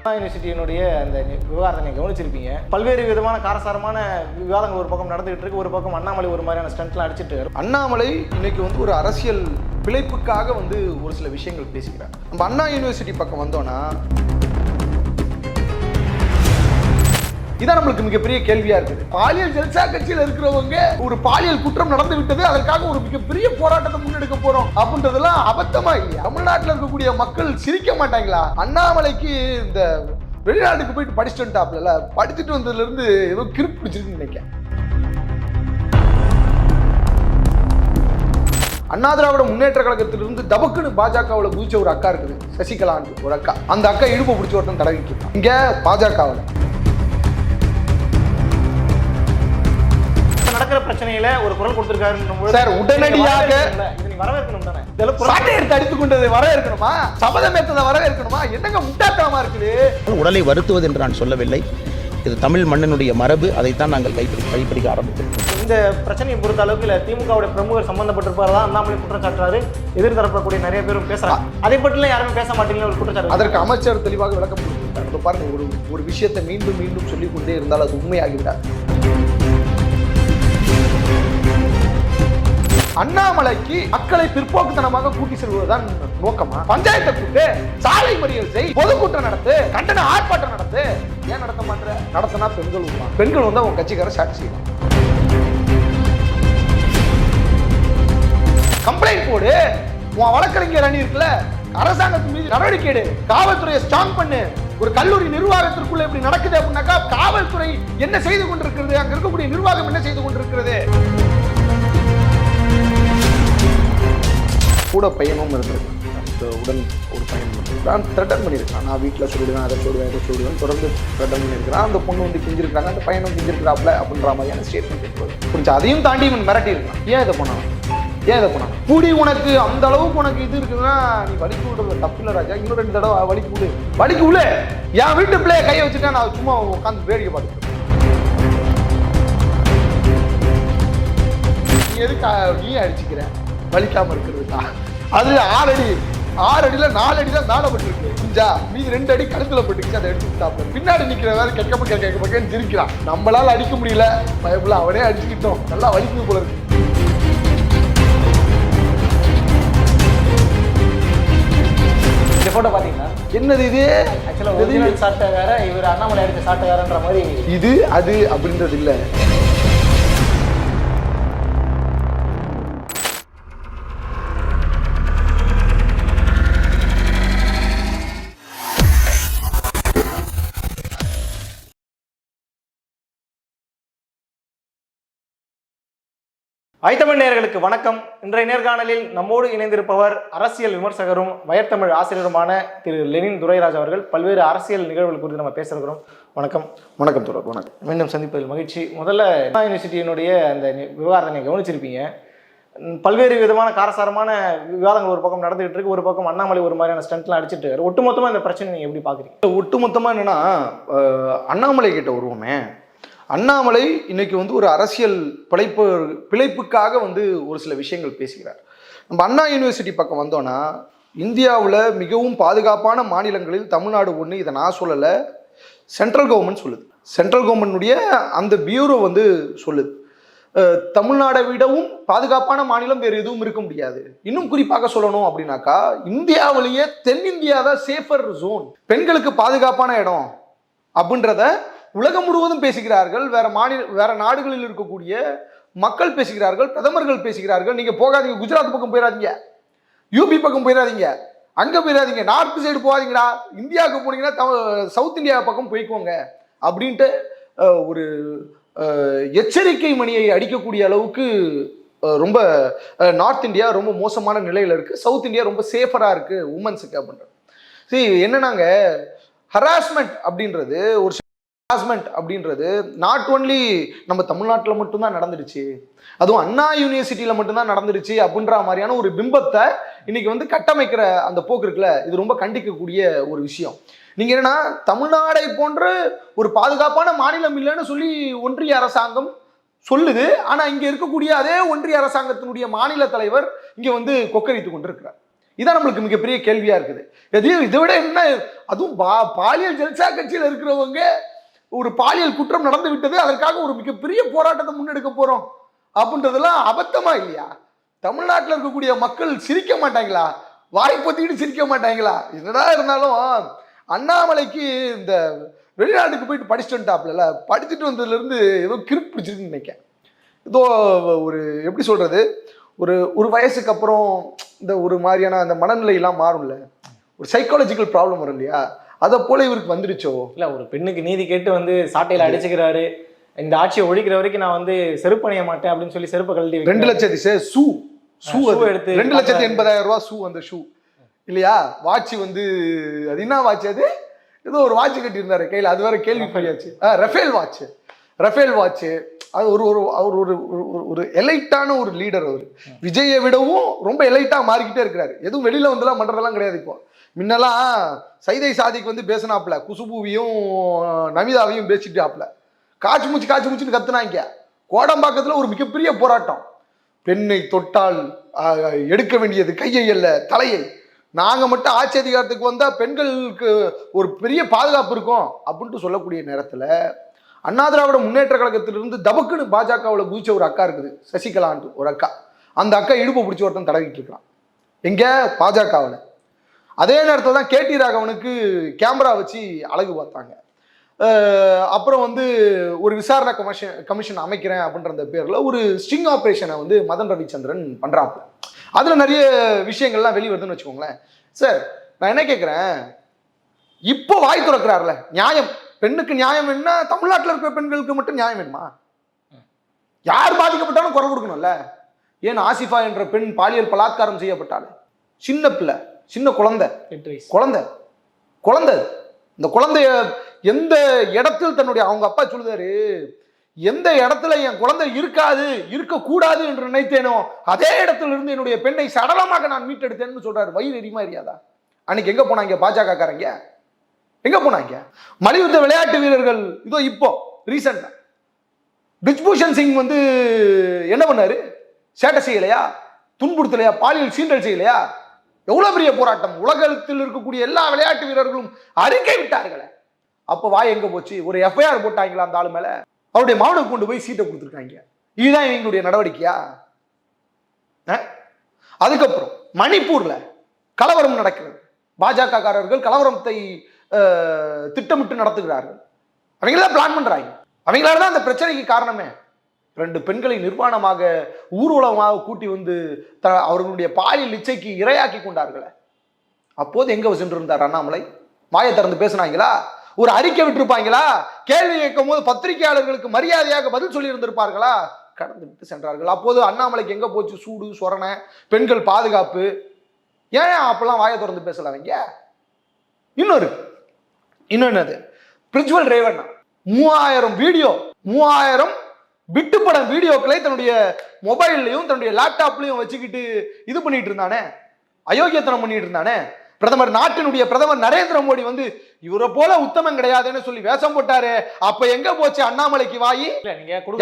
அண்ணா யூனிவர்சிட்டியினுடைய அந்த விவகாரத்தை நீங்கள் கவனிச்சிருப்பீங்க. பல்வேறு விதமான காரசாரமான விவாதங்கள் ஒரு பக்கம் நடந்துகிட்டு இருக்கு ஒரு பக்கம் அண்ணாமலை ஒரு மாதிரியான ஸ்டண்ட்லாம் அடிச்சிட்டு அண்ணாமலை இன்னைக்கு வந்து ஒரு அரசியல் பிழைப்புக்காக வந்து ஒரு சில விஷயங்கள் பேசிக்கிறார். நம்ம அண்ணா யூனிவர்சிட்டி பக்கம் வந்தோன்னா இதான் நம்மளுக்கு மிகப்பெரிய கேள்வியா இருக்குது. பாலியல் ஜல்சா கட்சியில் இருக்கிறவங்க ஒரு பாலியல் குற்றம் நடந்து விட்டது அதற்காக ஒரு மிகப்பெரிய போராட்டத்தை முன்னெடுக்க போறோம் அப்படின்றதெல்லாம் அபத்தமா இல்லையா? தமிழ்நாட்டில் இருக்கக்கூடிய மக்கள் சிரிக்க மாட்டாங்களா? அண்ணாமலைக்கு இந்த வெளிநாட்டுக்கு போயிட்டு படிச்சுட்டு வந்துட்டாப்ல படிச்சுட்டு வந்ததுல இருந்து ஏதோ கிருப்பு பிடிச்சிருக்குன்னு நினைக்கிறேன். அண்ணா திராவிட முன்னேற்ற கழகத்திலிருந்து தபக்குன்னு பாஜகவில் குதிச்ச ஒரு அக்கா இருக்குது சசிகலான்னு ஒரு அக்கா. அந்த அக்கா இடுப்பு பிடிச்ச ஒருத்தன் தடவிட்டு இங்கே பாஜகவில். நடக்கிற பிரச்சனையில ஒரு குரல் கொடுத்திருக்காரு சார், உடனடியாக- வரவேற்கணும் தானே? சாட்டை எடுத்து அடித்துக் கொண்டதை வரவேற்கணுமா சபதமேற்றதை வரவேற்கணுமா என்னங்க முட்டாட்டமா இருக்குது? உடலை வருத்துவது என்று நான் சொல்லவில்லை. இது தமிழ் மண்ணினுடைய மரபு. அதைத்தான் நாங்கள் கைப்பிடி கைப்பிடிக்க ஆரம்பித்தோம். இந்த பிரச்சனையை பொறுத்த அளவுக்கு இல்ல திமுகவுடைய பிரமுகர் சம்பந்தப்பட்டிருப்பாரா அண்ணாமலை குற்றம் சாட்டுறாரு. எதிர்த்தரப்படக்கூடிய நிறைய பேரும் பேசுறாங்க. அதை பற்றிலாம் யாருமே பேச மாட்டீங்களா ஒரு குற்றச்சாட்டு அதற்கு அமைச்சர் தெளிவாக விளக்கம் கொடுத்திருக்கார். பாருங்க ஒரு ஒரு விஷயத்தை மீண்டும் மீண்டும் சொல்லிக் கொண்டே இருந்தால் அது உண்மையாகிவிடாது. அண்ணாமலைக்கு மக்களை பிற்போக்குத்தனமாக கூட்டி செல்வதுதான் நோக்கமா? பஞ்சாயத்தை கூட்டு சாலை மறியல் செய் பொதுக்கூட்டம் நடத்து கண்டன ஆர்ப்பாட்டம் நடத்து. ஏன் நடத்த மாட்டேற? நடத்தினா பெண்கள் வருவாங்க பெண்கள் வந்து அவங்க கட்சிக்கார சாட்சி கம்ப்ளைண்ட் போடு. உன் வழக்கறிஞர் அணி இருக்குல்ல அரசாங்கத்தின் மீது நடவடிக்கை எடு. காவல்துறையை ஸ்ட்ராங் பண்ணு. ஒரு கல்லூரி நிர்வாகத்திற்குள்ள இப்படி நடக்குது அப்படின்னாக்கா காவல்துறை என்ன செய்து கொண்டிருக்கிறது? அங்க இருக்கக்கூடிய நிர்வாகம் என்ன செய்து கொண்டிருக்கிறது? கூட பையனும் இருந்திருக்கு. அந்த உடன் ஒரு பையன் நான் த்ரெட்டன் பண்ணியிருக்கான். நான் வீட்டில் சொல்லிடுவேன் அதை சொல்லுவேன் இதை சொல்லுவேன். தொடர்ந்து த்ரெட்டன் பண்ணியிருக்கிறான். அந்த பொண்ணு வந்து கிஞ்சிருக்காங்க அந்த பையனும் கிஞ்சிருக்கிறாப்ல அப்படின்ற மாதிரியான ஸ்டேட்மெண்ட் புரிஞ்சு? அதையும் தாண்டி இவன் மிரட்டி இருக்கான். ஏன் இதை பண்ணான்? ஏன் இதை பண்ணான்? கூடி உனக்கு அந்த அளவுக்கு உனக்கு இது இருக்குதுன்னா நீ வலிக்கு விடுறது தப்பு இல்லை ராஜா. இன்னும் ரெண்டு தடவை வலிக்கு விடு. வலிக்கு விடு. என் வீட்டு பிள்ளைய கையை வச்சுட்டா நான் சும்மா உட்காந்து வேடிக்கை பார்த்து நீ எதுக்கு நீ அடிச்சுக்கிறேன் அடிச்சுக்கிற வலிக்காம இருக்கிறதுக்கா அது ஆறு அடி ஆறு அடியில நாலு அடி தான் மேல பட்டிருக்கு. புரிஞ்சா? மீதி ரெண்டு அடி கழுத்துல பட்டுச்சு அதை எடுத்து விட்டாப்ல பின்னாடி நிக்கிற வேற கெக்க பக்க கேட்க பக்கன்னு சிரிக்கிறான் நம்மளால அடிக்க முடியல. பயப்புல அவனே அடிச்சுக்கிட்டோம். நல்லா வலிக்குது போல இருக்கு. இந்த போட்டோ பாத்தீங்கன்னா என்னது இது? ஆக்சுவலா ஒரிஜினல் சாட்டை வேற இவர் அண்ணாமலை அடிச்ச சாட்டை வேறன்ற மாதிரி. இது அது அப்படின்றது இல்ல. ஐத்தமிழ் நேயர்களுக்கு வணக்கம். இன்றைய நேர்காணலில் நம்மோடு இணைந்திருப்பவர் அரசியல் விமர்சகரும் வயர்த்தமிழ் ஆசிரியருமான திரு லெனின் துரைராஜ் அவர்கள். பல்வேறு அரசியல் நிகழ்வுகள் குறித்து நம்ம பேசுகிறோம் வணக்கம். வணக்கம் தொடர் வணக்கம். மீண்டும் சந்திப்பதில் மகிழ்ச்சி. முதல்ல யூனிவர்சிட்டியினுடைய அந்த விவகாரத்தை நீங்கள் கவனிச்சிருப்பீங்க. பல்வேறு விதமான காரசாரமான விவாதங்கள் ஒரு பக்கம் நடந்துகிட்டு இருக்கு ஒரு பக்கம் அண்ணாமலை ஒரு மாதிரியான ஸ்டண்ட்லாம் அடிச்சிட்டு இருக்காரு. ஒட்டுமொத்தமா இந்த பிரச்சனை நீங்க எப்படி பாக்குறீங்க? ஒட்டுமொத்தமா என்னன்னா அண்ணாமலை கிட்ட வருவோமே. அண்ணாமலை இன்னைக்கு வந்து ஒரு அரசியல் பிழைப்பு பிழைப்புக்காக வந்து ஒரு சில விஷயங்கள் பேசுகிறார். நம்ம அண்ணா யூனிவர்சிட்டி பக்கம் வந்தோன்னா இந்தியாவில் மிகவும் பாதுகாப்பான மாநிலங்களில் தமிழ்நாடு ஒன்று இதை நான் சொல்லலை சென்ட்ரல் கவர்மெண்ட் சொல்லுது. சென்ட்ரல் கவர்மெண்ட்டுடைய அந்த பியூரோ வந்து சொல்லுது. தமிழ்நாடை விடவும் பாதுகாப்பான மாநிலம் வேறு எதுவும் இருக்க முடியாது. இன்னும் குறிப்பாக சொல்லணும் அப்படின்னாக்கா இந்தியாவிலேயே தென்னிந்தியா தான் சேஃபர் ஜோன் பெண்களுக்கு பாதுகாப்பான இடம் அப்படின்றத உலகம் முழுவதும் பேசுகிறார்கள் வேற மாநில வேற நாடுகளில் இருக்கக்கூடிய மக்கள் பேசுகிறார்கள் பிரதமர்கள் பேசுகிறார்கள். நீங்க போகாதீங்க குஜராத் பக்கம் போயிடாதீங்க யூபி பக்கம் போயிடாதீங்க அங்க போயிடாதீங்க நார்த் சைடு போகாதீங்கடா இந்தியாவுக்கு போனீங்கன்னா தம- சவுத் இந்தியா பக்கம் போய்க்கோங்க அப்படின்ட்டு ஒரு எச்சரிக்கை மணியை அடிக்கக்கூடிய அளவுக்கு ரொம்ப நார்த் இந்தியா ரொம்ப மோசமான நிலையில இருக்கு. சவுத் இந்தியா ரொம்ப சேஃபரா இருக்கு உமன்ஸுக்கு அப்படின்றது. சரி என்னன்னாங்க ஹராஸ்மெண்ட் அப்படின்றது ஒரு ஹராஸ்மெண்ட் அப்படின்றது நாட் ஒன்லி நம்ம தமிழ்நாட்டில் மட்டும்தான் நடந்துடுச்சு அதுவும் அண்ணா யூனிவர்சிட்டியில் மட்டும்தான் நடந்துடுச்சு அப்படின்ற மாதிரியான ஒரு பிம்பத்தை இன்னைக்கு வந்து கட்டமைக்கிற அந்த போக்கு இருக்குல்ல இது ரொம்ப கண்டிக்கக்கூடிய ஒரு விஷயம். நீங்கள் என்னன்னா தமிழ்நாடை போன்ற ஒரு பாதுகாப்பான மாநிலம் இல்லைன்னு சொல்லி ஒன்றிய அரசாங்கம் சொல்லுது. ஆனால் இங்கே இருக்கக்கூடிய அதே ஒன்றிய அரசாங்கத்தினுடைய மாநில தலைவர் இங்கே வந்து கொக்கரித்து கொண்டிருக்கிறார். இதான் நம்மளுக்கு மிகப்பெரிய கேள்வியா இருக்குது. எதையும் இதை விட என்ன அதுவும் பா- பாலியல் ஜல்சா கட்சியில் இருக்கிறவங்க ஒரு பாலியல் குற்றம் நடந்து விட்டது அதற்காக ஒரு மிகப்பெரிய போராட்டத்தை முன்னெடுக்க போறோம். அப்படின்றதெல்லாம் அபத்தமா இல்லையா? தமிழ்நாட்டில் இருக்கக்கூடிய மக்கள் சிரிக்க மாட்டாங்களா? வாய் பொத்திக்கிட்டு சிரிக்க மாட்டாங்களா? என்னடா இருந்தாலும் அண்ணாமலைக்கு இந்த வெளிநாட்டுக்கு போயிட்டு படிச்சுட்டு வந்துட்டாப்ல படிச்சுட்டு வந்ததுலேருந்து ஏதோ கிருப்பு பிடிச்சிருக்குன்னு நினைக்கேன் ஏதோ ஒரு எப்படி சொல்கிறது ஒரு ஒரு வயசுக்கு அப்புறம் இந்த ஒரு மாதிரியான அந்த மனநிலையெல்லாம் மாறும்ல. ஒரு சைக்காலஜிக்கல் ப்ராப்ளம் வரும் இல்லையா? அதை போல இவருக்கு வந்துடுச்சோ? இல்ல ஒரு பெண்ணுக்கு நீதி கேட்டு வந்து சாட்டையில அடிச்சுக்கிறாரு. இந்த ஆட்சியை ஒழிக்கிற வரைக்கும் நான் வந்து செருப்பு அணிய மாட்டேன் அப்படின்னு சொல்லி செருப்பை கழட்டி ரெண்டு. லட்சத்தி சே ஷூ ஷூ எடுத்து ரெண்டு லட்சத்தி எண்பதாயிரம் ரூபாய் ஷூ அந்த ஷூ இல்லையா? வாட்ச் வந்து அது என்ன வாட்ச் அது? ஏதோ ஒரு வாட்ச் கட்டியிருந்தாரு கையில். அது வேற கேள்வி பண்ணியாச்சு ரஃபேல் வாட்ச். ரஃபேல் வாட்சு அது ஒரு ஒரு அவர் ஒரு ஒரு- எலைட்டான ஒரு லீடர் அவர். விஜயை விடவும் ரொம்ப எலைட்டாக மாறிக்கிட்டே இருக்கிறாரு. எதுவும் வெளியில் வந்துலாம் பண்ணுறதெல்லாம் கிடையாது இப்போ. முன்னெல்லாம் சைதை சாதிக்கு வந்து பேசினாப்புல. குசுபுவையும் நமிதாவையும் பேசிட்டாப்ல காய்ச்சி மூச்சு காய்ச்சி மூச்சுன்னு கத்துனாங்க. கோடம்பாக்கத்தில் ஒரு மிகப்பெரிய போராட்டம். பெண்ணை தொட்டால் எடுக்க வேண்டியது கையை அல்ல தலையை. நாங்கள் மட்டும் ஆட்சி அதிகாரத்துக்கு வந்தால் பெண்களுக்கு ஒரு பெரிய பாதுகாப்பு இருக்கும் அப்படின்ட்டு சொல்லக்கூடிய நேரத்தில் அண்ணா திராவிட முன்னேற்ற கழகத்திலிருந்து தபக்குன்னு பாஜகவில் குதிச்ச ஒரு அக்கா இருக்குது சசிகலான்ட்டு ஒரு அக்கா. அந்த அக்கா இடுப்பு பிடிச்சி ஒருத்தன் தடவிட்டு இருக்கிறான். எங்கே? பாஜகவில். அதே நேரத்தில் தான் கேடி ராகவனுக்கு கேமரா வச்சு அழகு பார்த்தாங்க. அப்புறம் வந்து ஒரு விசாரணை கமிஷன் கமிஷன் அமைக்கிறேன் அப்படின்ற அந்த பேரில் ஒரு ஸ்டிங் ஆப்ரேஷனை வந்து மதன் ரவிச்சந்திரன் பண்ணுறாப்புல அதில் நிறைய விஷயங்கள்லாம் வெளி வருதுன்னு வச்சுக்கோங்களேன். சார் நான் என்ன கேட்குறேன் இப்போ வாய் திறக்கிறார்ல நியாயம். பெண்ணுக்கு நியாயம் வேணும்னா தமிழ்நாட்டில் இருக்கிற பெண்களுக்கு மட்டும் நியாயம் வேணுமா? யார் பாதிக்கப்பட்டாலும் குரல் கொடுக்கணும்ல. ஏன் ஆசிஃபா என்ற பெண் பாலியல் பலாத்காரம் செய்யப்பட்டாள்? சின்ன பிள்ளை சின்ன குழந்தை. குழந்தை. குழந்தை. இந்த குழந்தைய எந்த இடத்தில் தன்னுடைய அவங்க அப்பா சொல்லுதாரு எந்த இடத்துல என் குழந்தை இருக்காது இருக்கக்கூடாது என்று நினைத்தேனோ அதே இடத்துல இருந்து என்னுடைய பெண்ணை சடலமாக நான் மீட்டெடுத்தேன்னு சொல்றாரு. வயிறு எரியுமா எரியாதா? அன்னைக்கு எங்க போனாங்க பாஜக காரங்க எங்க போனாங்க? மலியுத்த விளையாட்டு வீரர்கள் இதோ இப்போ ரீசெண்டா பிரிஜ்பூஷன் சிங் வந்து என்ன பண்ணாரு? சேட்டை செய்யலையா? துன்புறுத்தலையா? பாலியல் சீண்டல் செய்யலையா? எவ்வளவு பெரிய போராட்டம்? உலகத்தில் இருக்கக்கூடிய எல்லா விளையாட்டு வீரர்களும் அறிக்கை விட்டார்களே. அப்போ வாய் எங்க போச்சு? ஒரு எஃப்ஐஆர் போட்டாங்களா அந்த ஆளு மேல? அவருடைய மாவனுக்கு கொண்டு போய் சீட்டை கொடுத்துருக்காங்க. இதுதான் எங்களுடைய நடவடிக்கையா? அதுக்கப்புறம் மணிப்பூர்ல கலவரம் நடக்கிறது. பாஜக காரர்கள் கலவரத்தை திட்டமிட்டு நடத்துகிறார்கள். அவங்களாம் பிளான் பண்றாங்க. அவங்களால தான் அந்த பிரச்சனைக்கு காரணமே. ரெண்டு பெண்களை நிர்வாணமாக ஊர்வலமாக கூட்டி வந்து த அவர்களுடைய பாலியல் இச்சைக்கு இரையாக்கி கொண்டார்களே. அப்போது எங்க சென்றிருந்தார் அண்ணாமலை? வாயை திறந்து பேசுனாங்களா? ஒரு அறிக்கை விட்டிருப்பாங்களா? கேள்வி கேட்கும் போது பத்திரிகையாளர்களுக்கு மரியாதையாக பதில் சொல்லி இருந்திருப்பார்களா கடந்து விட்டு சென்றார்கள். அப்போது அண்ணாமலைக்கு எங்க போச்சு? சூடு சொரணை பெண்கள் பாதுகாப்பு. ஏன் அப்பெல்லாம் வாயை திறந்து பேசல அவங்க? இன்னொரு இன்னொன்னு பிரிஜுவல் ரேவண்ணா. மூவாயிரம் வீடியோ மூவாயிரம் பிட்டு படம் வீடியோக்களை தன்னுடைய மொபைல்லையும் தன்னுடைய லேப்டாப்லையும் வச்சுக்கிட்டு இது பண்ணிட்டு இருந்தானே? அயோக்கியத்தனம் பண்ணிட்டு இருந்தானே? பிரதமர் நாட்டினுடைய பிரதமர் நரேந்திர மோடி வந்து இவரை போல உத்தமம் கிடையாதுன்னு சொல்லி வேஷம் போட்டாரு அப்ப எங்க போச்சு அண்ணாமலைக்கு வாயி?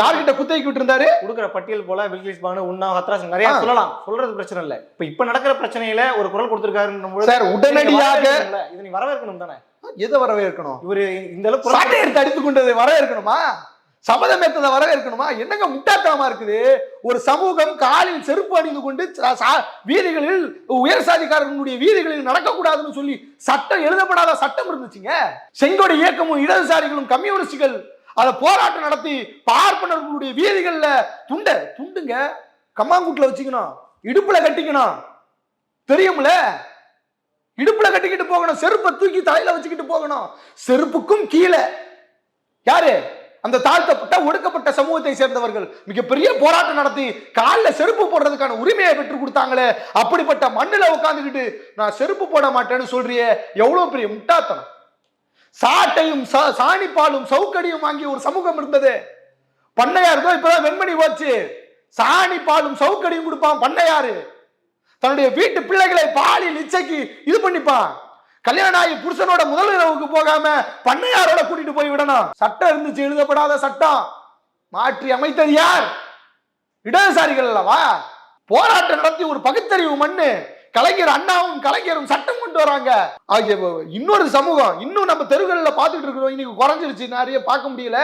யார்கிட்ட குத்தைக்கு விட்டு இருந்தாரு கொடுக்குற பட்டியல் போல பில்கிஸ் பானு உண்ணா ஹத்ராஸ் நிறைய. சொல்லலாம். சொல்றது பிரச்சனை இல்ல. இப்ப இப்ப நடக்கிற பிரச்சனையில ஒரு குரல் கொடுத்திருக்காரு சார், உடனடியாக- இது நீ வரவேற்கணும் தானே எதை வரவேற்கணும்? இவரு இந்த அளவுக்கு சாட்டை எடுத்து அடித்து கொண்டதை வரவேற்கணுமா? சபதம் ஏற்றதை வரவேற்கணுமா? என்னங்க முட்டாத்தனமா இருக்குது? ஒரு சமூகம் காலில் செருப்பு அணிந்து கொண்டு வீதிகளில் உயர் சாதிக்காரர்களுடைய வீதிகளில் நடக்கக்கூடாதுன்னு சொல்லி சட்டம் எழுதப்படாத சட்டம் இருந்துச்சுங்க. செங்கோடு இயக்கமும் இடதுசாரிகளும் கம்யூனிஸ்டுகள் அதை போராட்டம் நடத்தி பார்ப்பனர்களுடைய வீதிகள்ல துண்ட துண்டுங்க. கம்மாங்குட்டில் வச்சுக்கணும். இடுப்புல கட்டிக்கணும். தெரியும்ல? இடுப்புல கட்டிக்கிட்டு போகணும் செருப்பை தூக்கி தலையில வச்சுக்கிட்டு போகணும். செருப்புக்கும் கீழே. யாரு? அந்த தாழ்த்தப்பட்ட ஒடுக்கப்பட்ட சமூகத்தை சேர்ந்தவர்கள். மிகப்பெரிய போராட்டம் நடத்தி காலில் செருப்பு போடுறதுக்கான உரிமையை பெற்றுக் கொடுத்தாங்களே. அப்படிப்பட்ட மண்ணில் உட்காந்துக்கிட்டு நான் செருப்பு போட மாட்டேன்னு சொல்றியே எவ்வளவு பெரிய முட்டாத்தனம் சாட்டையும் சா- சாணிப்பாலும் சவுக்கடியும் வாங்கிய ஒரு சமூகம் இருந்தது. பண்ணையார் இப்பதான் வெண்மணி போச்சு சாணி பாலும் சவுக்கடியும் கொடுப்பான் பண்ணையாரு. தன்னுடைய வீட்டு பிள்ளைகளை பாலியல் இச்சைக்கு இது பண்ணிப்பான் கல்யாணம் ஆகி புருஷனோட முதல் இரவுக்கு போகாம பண்ணையாரோட கூட்டிட்டு போய் விடணும். சட்டம் இருந்துச்சு எழுதப்படாத சட்டம். மாற்றி அமைத்தது யார்? இடதுசாரிகள் அல்லவா? போராட்டம் நடத்தி ஒரு பகுத்தறிவு மண்ணு கலைஞர் அண்ணாவும் கலைஞரும் சட்டம் கொண்டு வராங்க. ஆகிய இன்னொரு சமூகம் இன்னும் நம்ம தெருகளில் பார்த்துட்டு இருக்கிறோம். இன்னைக்கு குறைஞ்சிருச்சு. நிறைய பார்க்க முடியல.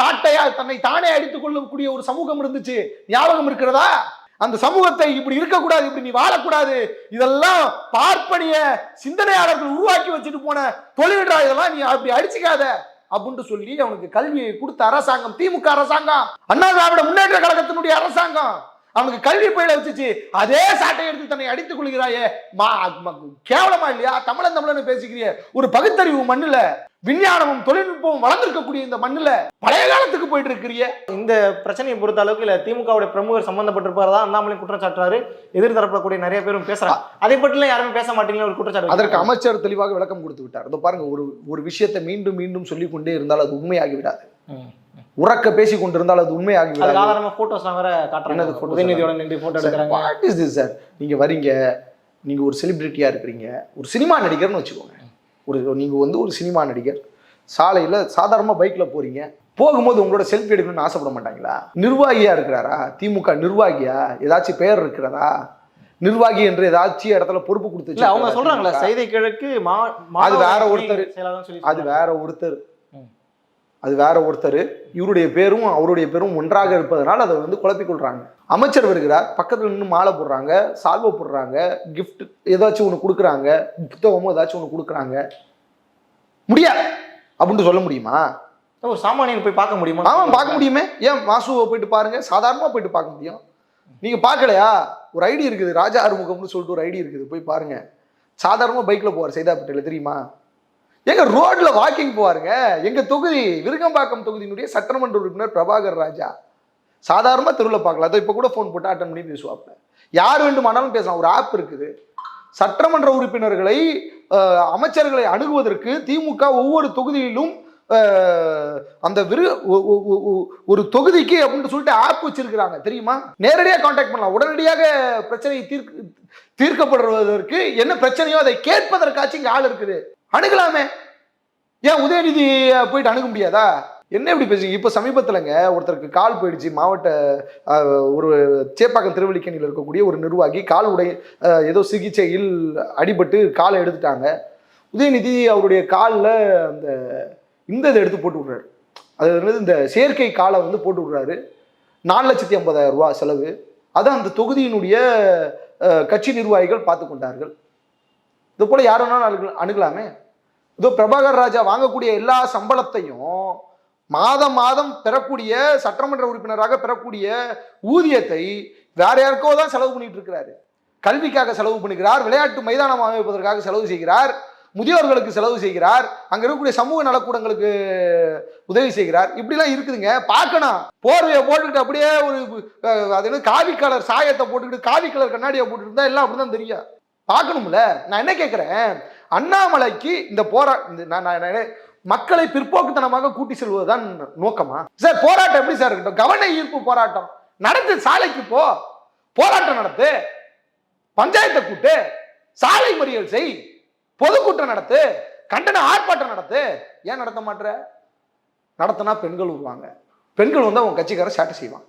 சாட்டையா தன்னை தானே அடித்துக் கொள்ளக்கூடிய ஒரு சமூகம் இருந்துச்சு. ஞாபகம் இருக்கிறதா? அந்த சமூகத்தை இப்படி இருக்கக்கூடாது இப்படி நீ வாழக்கூடாது. இதெல்லாம் பார்ப்பனிய சிந்தனையாளர்கள் உருவாக்கி வச்சுட்டு போன தொழில்டா இதெல்லாம் நீ அப்படி அடிச்சுக்காத அப்படின்ட்டு சொல்லி அவனுக்கு கல்வியை கொடுத்த அரசாங்கம் திமுக அரசாங்கம் அண்ணா திராவிட முன்னேற்ற கழகத்தினுடைய அரசாங்கம். அவனுக்கு கல்வி பயில வச்சுச்சு. அதே சாட்டை எடுத்து தன்னை அடித்துக் கொள்கிறாயே. மா கேவலமா இல்லையா? தமிழன் தமிழன் பேசிக்கிறிய. ஒரு பகுத்தறிவு மண்ணுல விஞ்ஞானமும் தொழில்நுட்பமும் வளர்ந்திருக்கக்கூடிய இந்த மண்ணுல பழைய காலத்துக்கு போயிட்டு இருக்கிறிய இந்த பிரச்சனையை பொறுத்த அளவுக்கு இல்ல திமுகவுடைய பிரமுகர் சம்பந்தப்பட்டிருப்பாரதா அண்ணாமலை குற்றம் சாட்டுறாரு எதிர்த்தரப்படக்கூடிய நிறைய பேரும் பேசுறாங்க. அதை பற்றிலாம் யாருமே பேச மாட்டீங்கன்னு ஒரு குற்றச்சாட்டு அதற்கு. அமைச்சர் தெளிவாக விளக்கம் கொடுத்து விட்டார். இதோ பாருங்க ஒரு ஒரு விஷயத்தை மீண்டும் மீண்டும் சொல்லிக் கொண்டே இருந்தால் அது உண்மையாகி விடாது. உறக்க பேசிக் கொண்டிருந்தால் அது உண்மையாகி விடாது. ஆதாரமா போட்டோஸ் வேற காட்டுறாங்க. உதயநிதியோட நின்று போட்டோ எடுக்கிறாங்க. வாட் இஸ் திஸ் சார் நீங்க வரீங்க நீங்க ஒரு செலிபிரிட்டியா இருக்கிறீங்க. ஒரு சினிமா நடிகர்னு வச்சுக்கோங்க. ஒரு நீங்க வந்து ஒரு சினிமா நடிகர் சாலையில சாதாரணமா பைக்ல போறீங்க போகும்போது உங்களோட செல்ஃபி எடுக்கணும்னு ஆசைப்பட மாட்டாங்களா நிர்வாகியா இருக்கிறாரா திமுக நிர்வாகியா ஏதாச்சும் பெயர் இருக்கிறதா நிர்வாகி என்று ஏதாச்சும் இடத்துல பொறுப்பு கொடுத்து இல்ல அவங்க திமுக? செய்தி கிழக்கு மா அது வேற ஒருத்தர். அது வேற ஒருத்தர். அது வேற ஒருத்தர் இவருடைய பேரும் அவருடைய பேரும் ஒன்றாக இருப்பதனால் அதை வந்து குழப்பிக் கொள்றாங்க. அமைச்சர் வருகிறார் பக்கத்துல நின்று மாலை போடுறாங்க சால்வை போடுறாங்க gift ஏதாச்சும் ஒன்று கொடுக்குறாங்க புத்தகமோ ஏதாச்சும் ஒன்று கொடுக்குறாங்க. முடியாது அப்படின்னு சொல்ல முடியுமா? ஒரு சாமானியன் போய் பார்க்க முடியுமா? ஆமாம் பார்க்க முடியுமே. ஏன் மாசுவை போயிட்டு பாருங்க சாதாரணமாக போயிட்டு பார்க்க முடியும். நீங்கள் பார்க்கலையா? ஒரு ஐடி இருக்குது ராஜா ஆறுமுகம்னு சொல்லிட்டு ஒரு ஐடி இருக்குது போய் பாருங்க. சாதாரணமாக பைக்கில் போவார் சைதாப்பேட்டையில் தெரியுமா? எங்க ரோட்ல வாக்கிங் போவாருங்க. எங்க தொகுதி விருகம்பாக்கம் தொகுதியினுடைய சட்டமன்ற உறுப்பினர் பிரபாகர் ராஜா. சாதாரணமாக தெருவில் பார்க்கலாம் அதோ இப்போ கூட ஃபோன் போட்டு அட்டன் பண்ணி பேசுவாப்ல. யார் வேண்டுமானாலும் பேசலாம். ஒரு ஆப் இருக்குது. சட்டமன்ற உறுப்பினர்களை அமைச்சர்களை அணுகுவதற்கு திமுக ஒவ்வொரு தொகுதியிலும் அந்த விரு ஒரு தொகுதிக்கு அப்படின்னு சொல்லிட்டு ஆப் வச்சிருக்கிறாங்க. தெரியுமா? நேரடியாக காண்டாக்ட் பண்ணலாம். உடனடியாக பிரச்சனையை தீர்க்க தீர்க்கப்படுவதற்கு என்ன பிரச்சனையோ அதை கேட்பதற்காச்சும் இங்கே ஆள் இருக்குது. அணுகலாமே. ஏன் உதயநிதி போயிட்டு அணுக முடியாதா? என்ன இப்படி பேசுங்க இப்போ சமீபத்தில்ங்க ஒருத்தருக்கு கால் போயிடுச்சு. மாவட்ட ஒரு சேப்பாக்கம் திருவள்ளிக்கணியில் இருக்கக்கூடிய ஒரு நிர்வாகி கால் உடை ஏதோ சிகிச்சையில் அடிபட்டு காலை எடுத்துட்டாங்க. உதயநிதி அவருடைய காலில் அந்த இந்த இதை எடுத்து போட்டு விடுறாரு. அது வந்து இந்த செயற்கை காலை வந்து போட்டு விடுறாரு. நாலு லட்சத்தி ஐம்பதாயிரம் ரூபா செலவு. அதை அந்த தொகுதியினுடைய கட்சி நிர்வாகிகள் பார்த்து கொண்டார்கள். இது போல யார் வேணாலும் அணுகு- அணுகலாமே. இதோ பிரபாகர் ராஜா வாங்கக்கூடிய எல்லா சம்பளத்தையும் மாதம் மாதம் பெறக்கூடிய சட்டமன்ற உறுப்பினராக பெறக்கூடிய ஊதியத்தை வேற யாருக்கோ தான் செலவு பண்ணிட்டு இருக்கிறாரு. கல்விக்காக செலவு பண்ணுகிறார் விளையாட்டு மைதானம் அமைப்பதற்காக செலவு செய்கிறார் முதியோர்களுக்கு செலவு செய்கிறார் அங்க இருக்கக்கூடிய சமூக நலக்கூடங்களுக்கு உதவி செய்கிறார். இப்படிலாம் இருக்குதுங்க. பார்க்கணும். போர்வையை போட்டுக்கிட்டு அப்படியே ஒரு அது என்ன காவி கலர் சாயத்தை போட்டுக்கிட்டு காவி கலர் கண்ணாடியை போட்டுட்டு இருந்தா எல்லாம் அப்படிதான் தெரியும். பார்க்கணும்ல? நான் என்ன கேட்குறேன் அண்ணாமலைக்கு இந்த போரா இந்த நான் நான் மக்களை பிற்போக்குத்தனமாக கூட்டி செல்வதுதான் நோக்கமா? சார் போராட்டம் எப்படி சார் இருக்கட்டும்? கவன ஈர்ப்பு போராட்டம். நடத்து சாலைக்கு போ. போராட்டம் நடத்து. பஞ்சாயத்தை கூட்டு. சாலை மறியல் செய். பொதுக்கூட்டம் நடத்து. கண்டன ஆர்ப்பாட்டம் நடத்து. ஏன் நடத்த மாட்ற? நடத்தினா பெண்கள் வருவாங்க. பெண்கள் வந்து அவங்க கட்சிக்காரன் சாட்டை செய்வான்.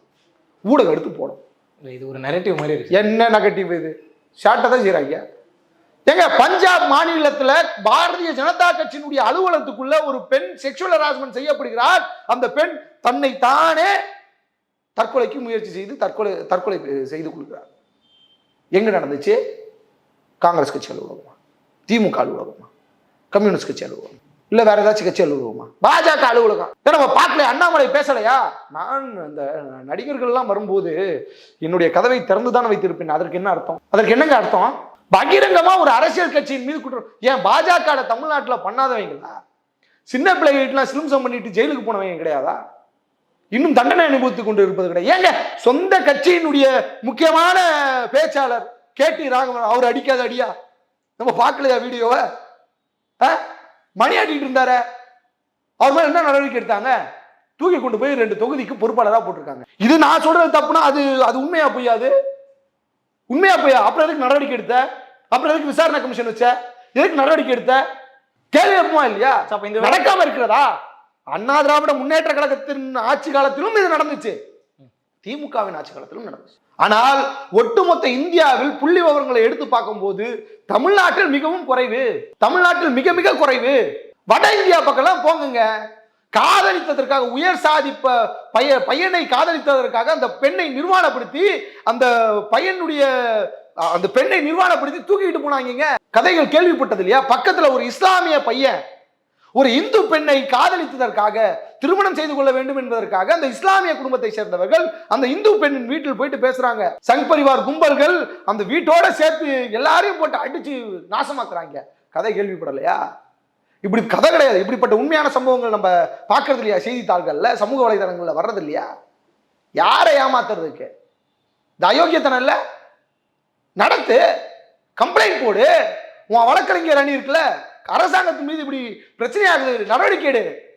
ஊடகம் எடுத்து போடும். இது ஒரு நெரட்டிவ் மாதிரி இருக்கு. என்ன நெகட்டிவ் இது? ஷார்ட்டை தான் செய்கிறாங்க ஏங்க பஞ்சாப் மாநிலத்தில் பாரதிய ஜனதா கட்சியினுடைய அலுவலகத்துக்குள்ள ஒரு பெண் செக்ஷுவல் ஹராஸ்மெண்ட் செய்யப்படுகிறார். அந்த பெண் தன்னை தானே தற்கொலைக்கு முயற்சி செய்து தற்கொலை தற்கொலை செய்து கொள்கிறார். எங்க நடந்துச்சு? காங்கிரஸ் கட்சி அலுவலகமா? திமுக அலுவலகமா? கம்யூனிஸ்ட் கட்சி அலுவலகம்? இல்லை வேற ஏதாச்சும் கட்சி அலுவலகமா? பாஜக அலுவலகம். ஏன் நம்ம பார்க்கல அண்ணாமலை பேசலையா? நான் அந்த நடிகர்கள்லாம் வரும்போது என்னுடைய கதவை திறந்து தான் வைத்திருப்பேன். அதற்கு என்ன அர்த்தம்? அதற்கு என்னங்க அர்த்தம்? பகிரங்கமா ஒரு அரசியல் கட்சியின் மீது குற்றம். ஏன் பாஜக தமிழ்நாட்டில் பண்ணாதவங்களா? சின்ன பிள்ளைகிட்டலாம் சிலிம்சம் பண்ணிட்டு ஜெயிலுக்கு போனவங்க கிடையாதா? இன்னும் தண்டனை அனுபவித்துக் கொண்டு இருப்பது கிடையாது. ஏங்க சொந்த கட்சியினுடைய முக்கியமான பேச்சாளர் கேடி ராகவன் அவர் அடிக்காத அடியா? நம்ம பார்க்கலையா வீடியோவை? மணி ஆட்டிட்டு இருந்தாரு. அவர் மேல என்ன நடவடிக்கை எடுத்தாங்க? தூக்கி கொண்டு போய் ரெண்டு தொகுதிக்கு பொறுப்பாளராக போட்டிருக்காங்க. இது நான் சொல்றது தப்புனா அது அது உண்மையா பொய்யாது உண்மையா பொய்யா? அப்புறம் எதுக்கு நடவடிக்கை எடுத்த? அப்புறம் எதுக்கு விசாரணை கமிஷன் வச்ச? எதுக்கு நடவடிக்கை எடுத்த? கேள்வி எழுப்புமா இல்லையா? இந்த நடக்காம இருக்கிறதா? அண்ணா திராவிட முன்னேற்ற கழகத்தின் ஆட்சி காலத்திலும் இது நடந்துச்சு. திமுகவின் ஆட்சி காலத்திலும் நடந்துச்சு. ஆனால் ஒட்டுமொத்த இந்தியாவில் புள்ளி விவரங்களை எடுத்து பார்க்கும்போது தமிழ்நாட்டில் மிகவும் குறைவு. தமிழ்நாட்டில் மிக மிக குறைவு. வட இந்தியா பக்கம்லாம் போங்க காதலித்ததற்காக உயர் சாதி பைய பையனை காதலித்ததற்காக அந்த பெண்ணை நிர்வாணப்படுத்தி அந்த பையனுடைய அந்த பெண்ணை நிர்வாணப்படுத்தி தூக்கிட்டு போனாங்க கதைகள் கேள்விப்பட்டது இல்லையா? பக்கத்துல ஒரு இஸ்லாமிய பையன் ஒரு இந்து பெண்ணை காதலித்ததற்காக திருமணம் செய்து கொள்ள வேண்டும் என்பதற்காக அந்த இஸ்லாமிய குடும்பத்தை சேர்ந்தவர்கள் அந்த இந்து பெண்ணின் வீட்டில் போயிட்டு பேசுறாங்க. சங் பரிவார் கும்பல்கள் அந்த வீட்டோட சேர்த்து எல்லாரையும் போட்டு அடிச்சு நாசமாக்குறாங்க. கதை கேள்விப்படலையா? இப்படி கதை கிடையாது. இப்படிப்பட்ட உண்மையான சம்பவங்கள் நம்ம பார்க்கறது இல்லையா? செய்தித்தாள்கள்ல சமூக வலைதளங்கள்ல வர்றது இல்லையா? யாரை ஏமாத்துறதுக்கு இந்த அயோக்கியத்தனம் இல்லை? நடத்து கம்ப்ளைண்ட் போடு. உன் வழக்கறிஞர் அணி இருக்குல்ல? அரசாங்கத்தின் மீது இப்படி பிரச்சனையாகுது நடவடிக்கை எடு.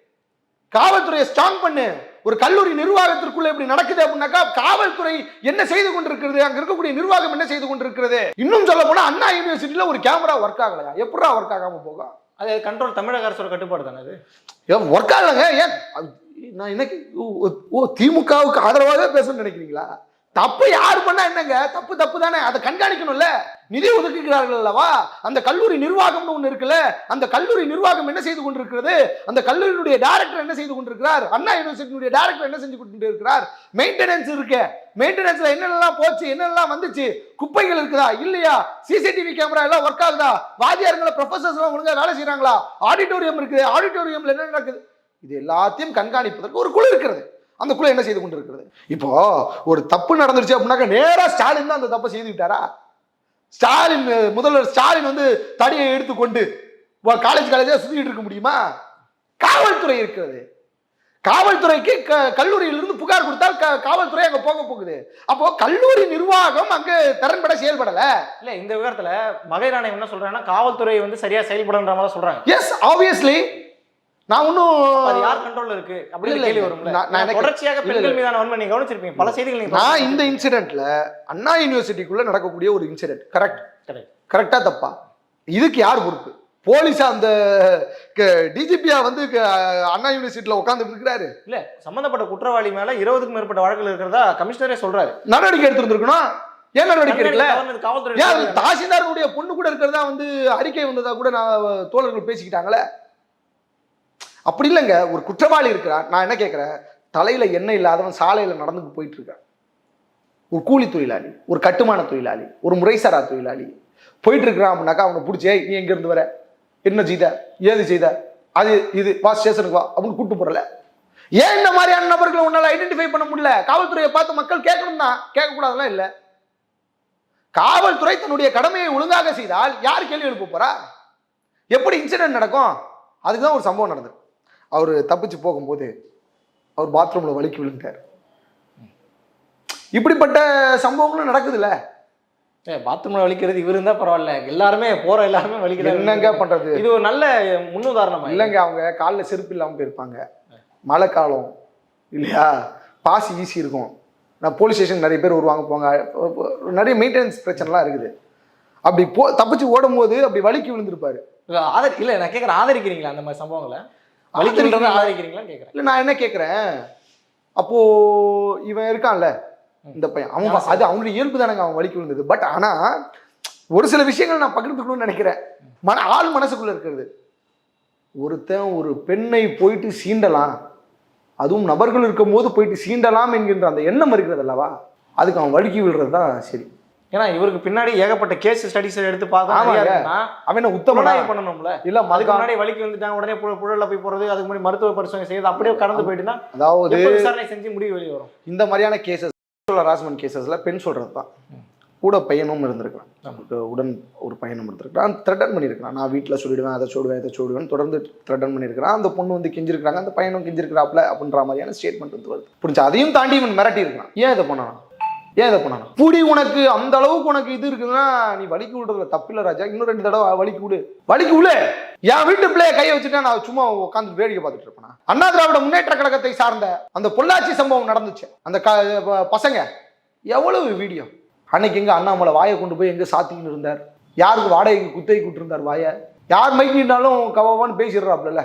காவல்துறையை ஸ்ட்ராங் பண்ணு. ஒரு கல்லூரி நிர்வாகத்திற்குள்ள இப்படி நடக்குது அப்படின்னாக்கா காவல்துறை என்ன செய்து கொண்டிருக்கிறது? அங்க இருக்கக்கூடிய நிர்வாகம் என்ன செய்து கொண்டிருக்கிறது? இன்னும் சொல்ல போனா அண்ணா யூனிவர்சிட்டியில ஒரு கேமரா ஒர்க் ஆகலையா? எப்படா ஒர்க் ஆகாம போகும்? அது கண்ட்ரோல் தமிழக அரசோட கட்டுப்பாடு தானே அது? ஏன் ஒர்க் ஆகலைங்க. ஏன்? நான் எனக்கு ஓ, திமுகவுக்கு ஆதரவாகவே பேசணும்னு நினைக்கிறீங்களா? தப்பு யார் பண்ணா என்னங்க? தப்பு தப்பு தானே? அதை கண்காணிக்கணும்ல? நிதி ஒதுக்குகிறார்கள் அல்லவா? அந்த கல்லூரி நிர்வாகம்னு ஒன்று இருக்குல்ல? அந்த கல்லூரி நிர்வாகம் என்ன செய்து கொண்டிருக்கிறது? அந்த கல்லூரியினுடைய டைரக்டர் என்ன செய்து கொண்டிருக்கிறார்? அண்ணா யூனிவர்சிட்டியுடைய டைரக்டர் என்ன செஞ்சு கொண்டு இருக்கிறார் மெயின்டெனன்ஸ் இருக்கு மெயின்டெனன்ஸ்ல என்னென்னலாம் போச்சு? என்னென்னலாம் வந்துச்சு? குப்பைகள் இருக்குதா? இல்லையா? சிசிடிவி கேமரா எல்லாம் ஒர்க் ஆகுதா? வாத்தியாருங்களை ப்ரொஃபசர்ஸ் எல்லாம் ஒழுங்கா வேலை செய்யறாங்களா ஆடிட்டோரியம் இருக்குது. ஆடிட்டோரியம்ல என்ன நடக்குது? இது எல்லாத்தையும் கண்காணிப்பதற்கு ஒரு குழு இருக்கிறது. அந்த குழு என்ன செய்து கொண்டிருக்கிறது? இப்போ ஒரு தப்பு நடந்துருச்சு அப்படின்னாக்க நேரா ஸ்டாலின் தான் அந்த தப்பை செய்து விட்டாரா? ஸ்டாலின் முதல்வர் ஸ்டாலின் வந்து தடியை எடுத்துக்கொண்டு காலேஜ் காலேஜா சுத்திட்டு இருக்க முடியுமா? காவல்துறை இருக்கிறது. காவல்துறைக்கு க- கல்லூரியிலிருந்து புகார் கொடுத்தால் க- காவல்துறை அங்க போக போகுது. அப்போ கல்லூரி நிர்வாகம் அங்க திறன்பட செயல்படல. இல்ல இந்த விவரத்துல மகளிர் ஆணையம் என்ன சொல்றாங்கன்னா காவல்துறை வந்து சரியா செயல்படுன்ற மாதிரி சொல்றாங்க. எஸ் ஆப்வியஸ்லி நான் அது ஒன்றும் யார் கண்ட்ரோல்ல இருக்கு? அப்படின்னு கேள்வி. வரும்ல. நான் தொடர்ச்சியாக பெண்கள். மீதான வன்மை நீங்க கவனிச்சிருப்பீங்க. பல செய்திகள் நான். இந்த இன்சிடென்ட்ல அண்ணா யூனிவர்சிட்டிக்குள்ள நடக்கக்கூடிய ஒரு இன்சிடென்ட் கரெக்ட் Correct. கரெக்டா தப்பா? இதுக்கு யார் பொறுப்பு? போலீஸ் அந்த டிஜிபியா வந்து அண்ணா யூனிவர்சிட்டியில உட்காந்துட்டு இருக்கிறாரு? இல்ல சம்பந்தப்பட்ட குற்றவாளி மேல இருபதுக்கும் மேற்பட்ட வழக்குகள் இருக்கிறதா கமிஷனரே சொல்றாரு. நடவடிக்கை எடுத்திருந்திருக்கணும் ஏன் நடவடிக்கை எடுக்கல? தாசில்தாருடைய பொண்ணு கூட இருக்கிறதா வந்து அறிக்கை வந்ததா கூட நான் தோழர்கள் பேசிக்கிட்டாங்களே? அப்படி இல்லைங்க ஒரு குற்றவாளி இருக்கிறான். நான் என்ன கேட்குறேன்? தலையில் எண்ணெய் இல்லாதவன் சாலையில் நடந்து போயிட்டு இருக்கான் ஒரு கூலி தொழிலாளி ஒரு கட்டுமான தொழிலாளி ஒரு முறைசாரா தொழிலாளி போயிட்டு இருக்கிறான் அப்படின்னாக்கா அவனை பிடிச்சி "ஏய், நீ எங்கேருந்து வர? என்ன செய்த? ஏது செய்த? அது இது வா ஸ்டேஷனுக்கு வா அப்படின்னு கூப்பிட்டு போறல. ஏன் இந்த மாதிரியான நபர்களை உன்னால ஐடென்டிஃபை பண்ண முடியல? காவல்துறையை பார்த்து மக்கள் கேட்கணும் தான். கேட்கக்கூடாதுலாம் இல்லை. காவல்துறை தன்னுடைய கடமையை ஒழுங்காக செய்தால் யார் கேள்வி எழுப்ப போறா? எப்படி இன்சிடென்ட் நடக்கும்? அதுக்கு தான் ஒரு சம்பவம் நடந்தது. அவர் தப்பிச்சு போகும்போது அவர் பாத்ரூம்ல வலிக்கி விழுந்தார் இப்படிப்பட்ட சம்பவங்களும் நடக்குதுல்ல? பாத்ரூம்ல வலிக்கிறது இவரு இருந்தா பரவாயில்ல. எல்லாருமே போற எல்லாருமே வலிக்கிறாங்க என்னங்க பண்றது? இது ஒரு நல்ல முன்னுதாரணமா இல்லைங்க அவங்க காலில் செருப்பு இல்லாமல் போயிருப்பாங்க. மழை காலம் இல்லையா? பாசி ஈஸி இருக்கும். நான் போலீஸ் ஸ்டேஷன் நிறைய பேர் வருவாங்க போங்க நிறைய மெயின்டெனன்ஸ் பிரச்சனைலாம் இருக்குது. அப்படி போ தப்பிச்சு ஓடும்போது அப்படி வலிக்கி விழுந்திருப்பாரு. இல்ல, ஆதரி இல்ல நான் கேக்குறேன் ஆதரிக்கிறீங்களா அந்த மாதிரி சம்பவங்களை? வலிக்கிறத ஆதரிக்கிறீங்களா கேக்குறேன். இல்லை நான் என்ன கேட்குறேன் அப்போ இவன் இருக்கான்ல இந்த பையன். அவன் அது அவனுடைய இயல்பு தானங்க அவன் வலிக்கு விழுந்தது. பட் ஆனா ஒரு சில விஷயங்கள் நான் பகிர்ந்துக்கணும்னு நினைக்கிறேன். மன ஆள் மனசுக்குள்ள இருக்கிறது. ஒருத்தன் ஒரு பெண்ணை போயிட்டு சீண்டலாம். அதுவும் நபர்கள் இருக்கும்போது போயிட்டு சீண்டலாம் என்கின்ற அந்த எண்ணம் இருக்கிறது அல்லவா? அதுக்கு அவன் வழுக்கி விழுறது தான் சரி. ஏன்னா இவருக்கு பின்னாடி ஏகப்பட்ட கேஸ் ஸ்டடிஸ் எடுத்து பார்த்தா ஆமாங்க. நிறைய இருக்குன்னா அவன் உத்தமனா? பண்ணணும்ல. இல்ல அதுக்கு முன்னாடி வலிக்கு வந்துட்டாங்க உடனே புழல்ல போய் போறது அதுக்கு முன்னாடி மருத்துவ பரிசோதனை செய்யுது அப்படியே கடந்து போயிட்டுனா அதாவது விசாரணை செஞ்சு முடிவு வெளியே வரும்? இந்த மாதிரியான கேசஸ் ஹராஸ்மெண்ட் கேசஸ்ல பெண் சொல்றது தான் கூட பையனும் இருந்திருக்கான் நமக்கு உடன் ஒரு பையனும் இருந்திருக்கான் த்ரெட்டன் பண்ணியிருக்கான் நான் வீட்டில் சொல்லிடுவேன் அதை சொல்லுவேன் இதை சொல்லுவேன் தொடர்ந்து த்ரெட்டன் பண்ணியிருக்கிறான். அந்த பொண்ணு வந்து கெஞ்சிருக்காங்க அந்த பையனும் கெஞ்சிருக்கிறாப்ல அப்படின்ற மாதிரியான ஸ்டேட்மெண்ட் வந்து வருது. புரிஞ்சு? அதையும் தாண்டி இவன் மிரட்டி இருக்கான் ஏன் இதை பண்ணானா ஏன் இதை பண்ணணும்? புடி உனக்கு அந்த அளவுக்கு உனக்கு இது இருக்குதுன்னா நீ வலிக்கு விடுறதுல தப்பில்ல ராஜா. இன்னும் ரெண்டு தடவை வலிக்கு விடு. வலிக்கு விடு. என் வீட்டு பிள்ளைய கையை வச்சுட்டா நான் சும்மா உட்காந்து வேடிக்கை பார்த்துட்டு இருப்பேன்? அண்ணா திராவிட முன்னேற்ற கழகத்தை சார்ந்த அந்த பொள்ளாச்சி சம்பவம் நடந்துச்சு. அந்த க பசங்க. எவ்வளவு வீடியோ? அன்னைக்கு எங்க அண்ணாமலை வாயை கொண்டு போய் எங்க சாத்திக்கின்னு இருந்தார்? யாருக்கு வாடகைக்கு குத்தகை கூட்டிருந்தார் வாயை? யார் மைக்கிட்டாலும் கவான்னு பேசிடுறாப்ல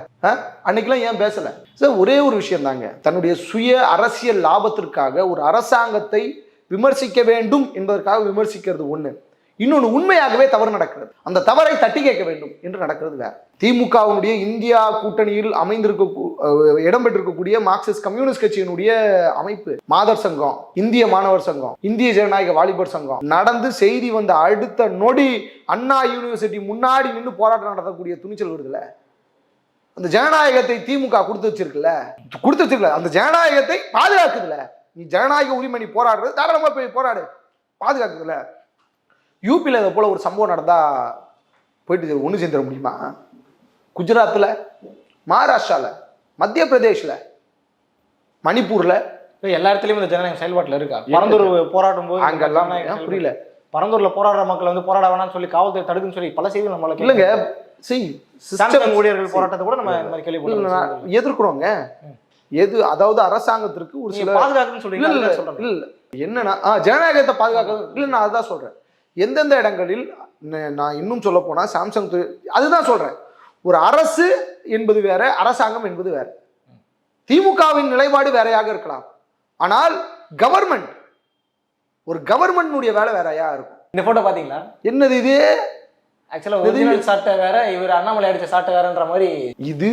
அன்னைக்கெல்லாம் ஏன் பேசல? சார் ஒரே ஒரு விஷயம் தாங்க தன்னுடைய சுய அரசியல் லாபத்திற்காக ஒரு அரசாங்கத்தை விமர்சிக்க வேண்டும் என்பதற்காக விமர்சிக்கிறது ஒன்று இன்னொன்று உண்மையாகவே தவறு நடக்கிறது. அந்த தவறை தட்டி கேட்க வேண்டும் என்று நடக்கிறது வேற. திமுகவினுடைய இந்தியா கூட்டணியில் அமைந்திருக்க இடம் இடம்பெற்றிருக்கக்கூடிய மார்க்சிஸ்ட் கம்யூனிஸ்ட் கட்சியினுடைய அமைப்பு மாதர் சங்கம் இந்திய மாணவர் சங்கம் இந்திய ஜனநாயக வாலிபர் சங்கம் நடந்து செய்தி வந்த அடுத்த நொடி அண்ணா யூனிவர்சிட்டி முன்னாடி நின்று போராட்டம் நடத்தக்கூடிய துணிச்சல் வருதுல அந்த ஜனநாயகத்தை திமுக கொடுத்து வச்சிருக்குல்ல? கொடுத்து வச்சிருக்கல. அந்த ஜனநாயகத்தை பாதுகாக்குதுல நீ ஜனநாயக உரிமை நீ போராடுறது தாராளமா போய் போராடு. பாதுகாக்குதுல யூபியில் இதை போல ஒரு சம்பவம் நடந்தா போயிட்டு ஒன்று சேர்ந்துட முடியுமா? குஜராத்தில் மகாராஷ்டிராவில் மத்திய பிரதேஷ்ல மணிப்பூர்ல எல்லா இடத்துலயும் இந்த ஜனநாயகம் செயல்பாட்டுல இருக்கா? பரந்தூர் போராட்டும் போது அங்கெல்லாம் புரியல. பரந்தூர்ல போராடுற மக்கள் வந்து போராட வேணாம்னு சொல்லி காவல்துறை தடுக்குன்னு சொல்லி பல செய்திகள் நம்மளுக்கு இல்லைங்க. system- சாம்சங் ஊழியர்கள் போராட்டத்தை கூட நம்ம இந்த மாதிரி நான் எதிர்க்கிறோங்க. எது அதாவது அரசாங்கத்திற்கு ஒரு சில பாதுகாக்குன்னு இல்ல சொல்றீங்க இல்ல. அதுதான். என்னன்னா ஜனநாயகத்தை பாதுகாக்கிறது இல்ல நான் அதான் சொல்றேன். எந்தெந்த இடங்களில் நான் இன்னும் சொல்ல போனா சாம்சங் அதுதான் சொல்றேன். ஒரு அரசு என்பது வேற அரசாங்கம் என்பது வேற. திமுகவின் நிலைப்பாடு வேறையாக இருக்கலாம். ஆனால் கவர்மெண்ட் ஒரு கவர்மெண்ட்னுடைய வேலை வேறையா இருக்கும். இந்த போட்டோ பாத்தீங்களா? என்னது இது? ஆக்சுவலா ஒரிஜினல் சாட்டை வேற இவர் அண்ணாமலை அடிச்ச சாட்டை வேறன்ற மாதிரி. இது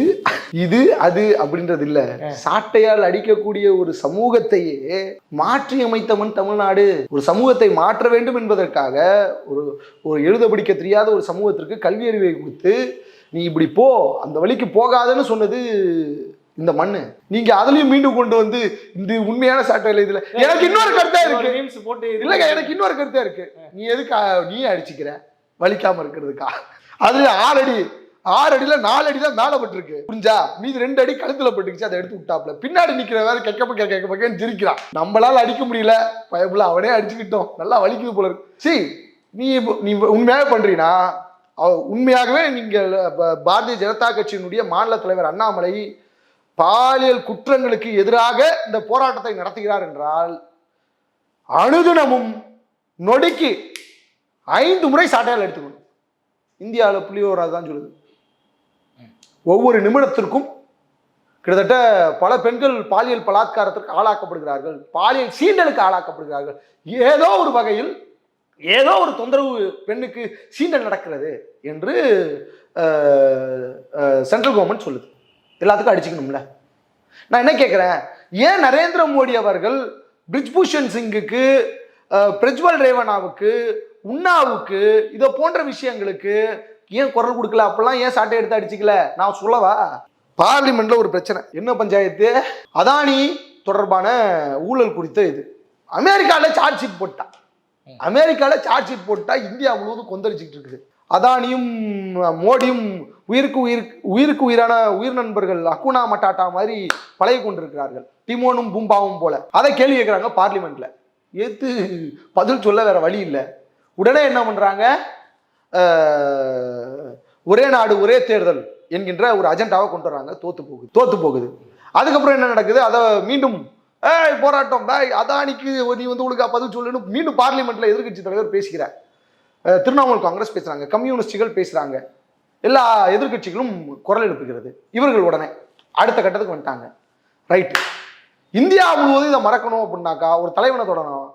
இது அது அப்படின்றது இல்ல சாட்டையால் அடிக்கக்கூடிய ஒரு சமூகத்தையே மாற்றி அமைத்தவன் தமிழ்நாடு. ஒரு சமூகத்தை மாற்ற வேண்டும் என்பதற்காக ஒரு ஒரு எழுத படிக்க தெரியாத ஒரு சமூகத்திற்கு கல்வி அறிவை கொடுத்து நீ இப்படி போ அந்த வழிக்கு போகாதன்னு சொன்னது இந்த மண்ணு. நீங்க அதுலயும் மீண்டும் கொண்டு வந்து இந்த உண்மையான சாட்டை இதுல. எனக்கு இன்னொரு கருத்தா இருக்கு. போட்டு இல்லைங்க எனக்கு இன்னொரு கருத்தா இருக்கு. நீ எதுக்கு நீ அடிச்சுக்கிற? வலிக்காம இருக்கிறதுக்கா? அதுல ஆறு அடி ஆறு அடியில நாலு அடி தான் மேல பட்டிருக்கு. புரிஞ்சா? மீது ரெண்டு அடி கழுத்துல பட்டுக்குச்சு அதை எடுத்து விட்டாப்ல பின்னாடி நிக்கிற வேற கெக்க பக்க கெக்க பக்கன்னு சிரிக்கிறான் நம்மளால அடிக்க முடியல. பயப்புல அவனே அடிச்சுக்கிட்டோம் நல்லா வலிக்குது போல இருக்கு. சி நீ நீ உண்மையாக பண்றீனா? அவ- உண்மையாகவே நீங்கள் பாரதிய ஜனதா கட்சியினுடைய மாநில தலைவர் அண்ணாமலை பாலியல் குற்றங்களுக்கு எதிராக இந்த போராட்டத்தை நடத்துகிறார் என்றால் அனுதினமும் நொடிக்கு ஐந்து முறை சாட்டையால் எடுத்துக்கணும். இந்தியாவில் புள்ளியோர் தான் சொல்லுது. ஒவ்வொரு நிமிடத்திற்கும் கிட்டத்தட்ட பல பெண்கள் பாலியல் பலாத்காரத்திற்கு ஆளாக்கப்படுகிறார்கள். பாலியல் சீண்டலுக்கு ஆளாக்கப்படுகிறார்கள். ஏதோ ஒரு வகையில் ஏதோ ஒரு தொந்தரவு பெண்ணுக்கு சீண்டல் நடக்கிறது என்று சென்ட்ரல் கவர்மெண்ட் சொல்லுது. எல்லாத்துக்கும் அடிச்சுக்கணும்ல. நான் என்ன கேட்குறேன் ஏன் நரேந்திர மோடி அவர்கள் பிரிஜ்பூஷன் சிங்குக்கு பிரஜ்வல் ரேவனாவுக்கு உன்னாவுக்கு இதை போன்ற விஷயங்களுக்கு ஏன் குரல் கொடுக்கல? அப்பெல்லாம் ஏன் சாட்டை எடுத்து அடிச்சுக்கல? நான் சொல்லவா? பார்லிமெண்ட்ல ஒரு பிரச்சனை. என்ன பஞ்சாயத்து? அதானி தொடர்பான ஊழல் குறித்த இது. அமெரிக்கால சார்ஜ் ஷீட் போட்டா. அமெரிக்கால சார்ஜ் ஷீட் போட்டா இந்தியா முழுவதும் கொந்தளிச்சுட்டு இருக்குது. அதானியும் மோடியும் உயிருக்கு உயிர் உயிருக்கு உயிரான உயிர் நண்பர்கள் அக்குனா மட்டாட்டா மாதிரி பழகி கொண்டிருக்கிறார்கள். டிமோனும் பூம்பாவும் போல. அதை கேள்வி கேட்குறாங்க பார்லிமெண்ட்ல. ஏத்து பதில் சொல்ல வேற வழி இல்லை. உடனே என்ன பண்றாங்க? ஒரே நாடு ஒரே தேர்தல் என்கின்ற ஒரு அஜெண்டாவை கொண்டு வராங்க. தோத்து போகுது. தோத்து போகுது. அதுக்கப்புறம் என்ன நடக்குது? அதை மீண்டும் ஏய் போராட்டம். டாய் அதானிக்கு நீ வந்து ஒழுங்கா பதில் சொல்லுன்னு மீண்டும் பார்லிமெண்ட்ல எதிர்கட்சி தலைவர் பேசுகிறார். அஹ், திரிணாமுல் காங்கிரஸ் பேசுறாங்க. கம்யூனிஸ்டுகள் பேசுறாங்க. எல்லா எதிர்க்கட்சிகளும் குரல் எழுப்புகிறது. இவர்கள் உடனே அடுத்த கட்டத்துக்கு வந்துட்டாங்க. ரைட்டு இந்தியா முழுவதும் இதை மறக்கணும் அப்படின்னாக்கா ஒரு தலைவனை தொடணும்.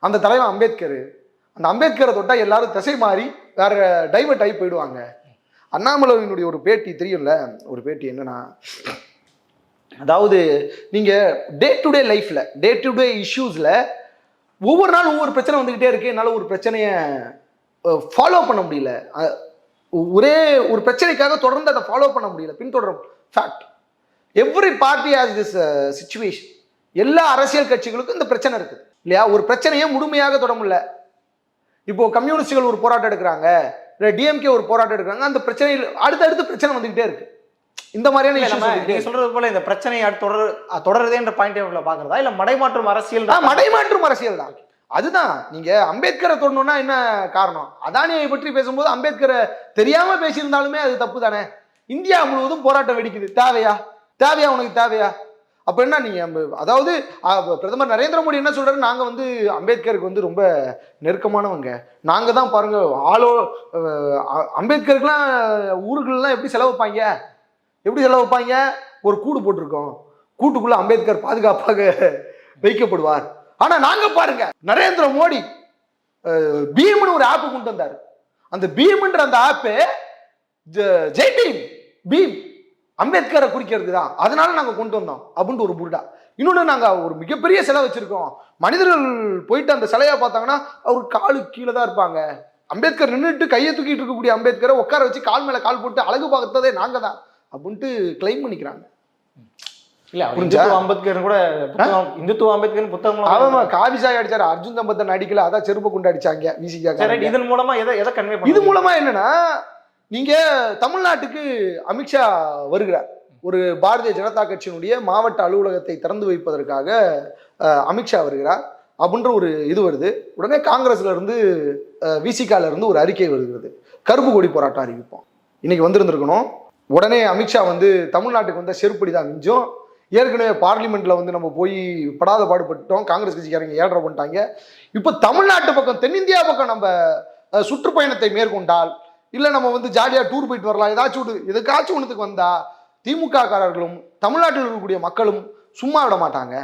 அந்த தலைவன் அம்பேத்கர். அந்த அம்பேத்கரை தொட்டால் எல்லாரும் திசை மாறி வேற டைவர்ட் ஆகி போயிடுவாங்க. அண்ணாமலையினுடைய ஒரு பேட்டி தெரியும்ல? ஒரு பேட்டி என்னன்னா அதாவது நீங்க டே டு டே லைஃப்ல டே டு டே இஷ்யூஸ்ல ஒவ்வொரு நாள் ஒவ்வொரு பிரச்சனை வந்துகிட்டே இருக்கு. என்னால் ஒரு பிரச்சனையை ஃபாலோ பண்ண முடியல. ஒரே ஒரு பிரச்சனைக்காக தொடர்ந்து அதை ஃபாலோ பண்ண முடியல. பின்தொடரும். Fact every party as this situation எல்லா அரசியல் கட்சிகளுக்கும் இந்த பிரச்சனை இருக்குது. இல்லையா? ஒரு பிரச்சனையை முழுமையாக தொட முடியல. இப்போ கம்யூனிஸ்டுகள் ஒரு போராட்டம் எடுக்கிறாங்க இல்லை டிஎம்கே ஒரு போராட்டம் எடுக்கிறாங்க அந்த பிரச்சனையில் அடுத்தடுத்து பிரச்சனை வந்துகிட்டே இருக்கு. இந்த மாதிரியான இருக்கு. சொல்றது போல இந்த பிரச்சனையை தொடர் தொடருதேன்ற பாயிண்ட் ஆஃப்ல பாக்குறதா? இல்ல மடைமாற்றம் அரசியல் ஆ, மடைமாற்றும் அரசியல் தான். அதுதான் நீங்க அம்பேத்கரை தொடணும்னா என்ன காரணம்? அதானியை பற்றி பேசும்போது அம்பேத்கரை தெரியாம பேசியிருந்தாலுமே அது தப்பு தானே இந்தியா முழுவதும் போராட்டம் வெடிக்குது. தேவையா? தேவையா உனக்கு தேவையா? அப்போ என்ன நீங்கள் அதாவது பிரதமர் நரேந்திர மோடி என்ன சொல்கிறாரு நாங்கள் வந்து அம்பேத்கருக்கு வந்து ரொம்ப நெருக்கமானவங்க. நாங்கள் தான் பாருங்க ஆளோ அம்பேத்கருக்குலாம் ஊருக்குலாம் எப்படி செலவு வைப்பாங்க? எப்படி செலவு வைப்பாங்க? ஒரு கூடு போட்டிருக்கோம். கூட்டுக்குள்ளே அம்பேத்கர் பாதுகாப்பாக வைக்கப்படுவார். ஆனால் நாங்கள் பாருங்க நரேந்திர மோடி பீம்னு ஒரு ஆப்பு கொண்டு வந்தார். அந்த பீம்ன்ற அந்த ஆப்பு ஜெய் பீம் பீம். அம்பேத்கரை குறிக்கிறது தான். அதனால நாங்க கொண்டு வந்தோம் அப்படின்ட்டு ஒரு புருடா. இன்னொன்று நாங்க ஒரு மிகப்பெரிய சிலை வச்சிருக்கோம். மனிதர்கள் போயிட்டு அந்த சிலையை பார்த்தாங்கன்னா அவர் காலு கீழே தான் இருப்பாங்க. அம்பேத்கர் நின்றுட்டு கையை தூக்கிட்டு இருக்கக்கூடிய அம்பேத்கரை உட்கார வச்சு கால் மேல கால் போட்டு அழகு பார்த்ததே நாங்க தான் அப்படின்ட்டு கிளைம் பண்ணிக்கிறாங்க. இல்ல? இந்துத்துவ அம்பேத்கர் கூட இந்துத்துவ அம்பேத்கர் புத்தகம் காவி சாய் அடிச்சாரு அர்ஜுன் தம்பத்தன் அடிக்கல அதான் செருப்பு கொண்டு அடிச்சாங்க. இதன் மூலமா எதை எதை கன்வே இது மூலமா என்னன்னா நீங்க தமிழ்நாட்டுக்கு அமித்ஷா வருகிறார். ஒரு பாரதிய ஜனதா கட்சியினுடைய மாவட்ட அலுவலகத்தை திறந்து வைப்பதற்காக அமித்ஷா வருகிறார். அப்படின்ற ஒரு இது வருது. உடனே காங்கிரஸ்ல இருந்து விசிகால இருந்து ஒரு அறிக்கை வருகிறது. கருப்பு கொடி போராட்டம் அறிவிப்போம். இன்னைக்கு வந்திருந்திருக்கணும். உடனே அமித்ஷா வந்து தமிழ்நாட்டுக்கு வந்த செருப்படி தான் மிஞ்சும். ஏற்கனவே பார்லிமெண்ட்ல வந்து நம்ம போய் படாத பாடுபட்டோம் காங்கிரஸ் கட்சிக்காரங்க ஏழரை பண்ணிட்டாங்க. இப்போ தமிழ்நாட்டு பக்கம் தென்னிந்தியா பக்கம் நம்ம சுற்றுப்பயணத்தை மேற்கொண்டால் இல்லை நம்ம வந்து ஜாலியாக டூர் போயிட்டு வரலாம். ஏதாச்சும் ஒரு எதுக்காச்சும் ஒன்றுத்துக்கு வந்தால் திமுக காரர்களும் தமிழ்நாட்டில் இருக்கக்கூடிய மக்களும் சும்மா விட மாட்டாங்க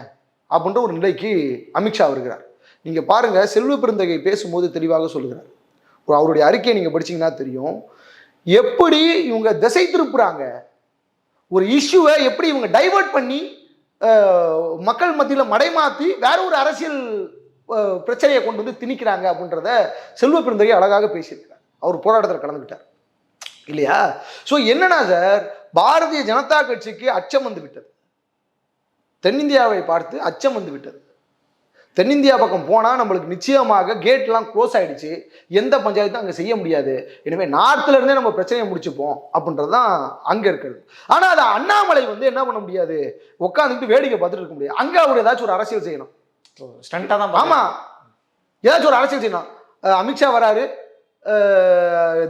அப்படின்ற ஒரு நிலைக்கு அமித்ஷா வருகிறார். நீங்கள் பாருங்கள் செல்வ பெருந்தகை பேசும்போது தெளிவாக சொல்லுகிறார். ஒரு அவருடைய அறிக்கையை நீங்கள் படிச்சீங்கன்னா தெரியும். எப்படி இவங்க திசை திருப்புறாங்க? ஒரு இஷ்யூவை எப்படி இவங்க டைவர்ட் பண்ணி மக்கள் மத்தியில் மடைமாற்றி வேற ஒரு அரசியல் பிரச்சனையை கொண்டு வந்து திணிக்கிறாங்க அப்படின்றத செல்வ பெருந்தகை அழகாக பேசியிருக்கிறார். அவர் போராட்டத்தில் கலந்துக்கிட்டார். இல்லையா? ஸோ என்னன்னா சார் பாரதிய ஜனதா கட்சிக்கு அச்சம் வந்து விட்டது. தென்னிந்தியாவை பார்த்து அச்சம் வந்து விட்டது. தென்னிந்தியா பக்கம் போனால் நம்மளுக்கு நிச்சயமாக கேட்லாம் க்ளோஸ் ஆயிடுச்சு. எந்த பஞ்சாயத்தும் அங்கே செய்ய முடியாது. எனவே நார்த்ல இருந்தே நம்ம பிரச்சனையை முடிச்சுப்போம் அப்படின்றது தான் அங்கே இருக்கிறது. ஆனால் அது அண்ணாமலை வந்து என்ன பண்ண முடியாது? உட்காந்துட்டு வேடிக்கை பார்த்துட்டு இருக்க முடியாது. அங்கே அவர் ஏதாச்சும் ஒரு அரசியல் செய்யணும். ஸ்டண்டா தான் ஆமா. ஏதாச்சும் ஒரு அரசியல் செய்யணும். அமித்ஷா வராரு.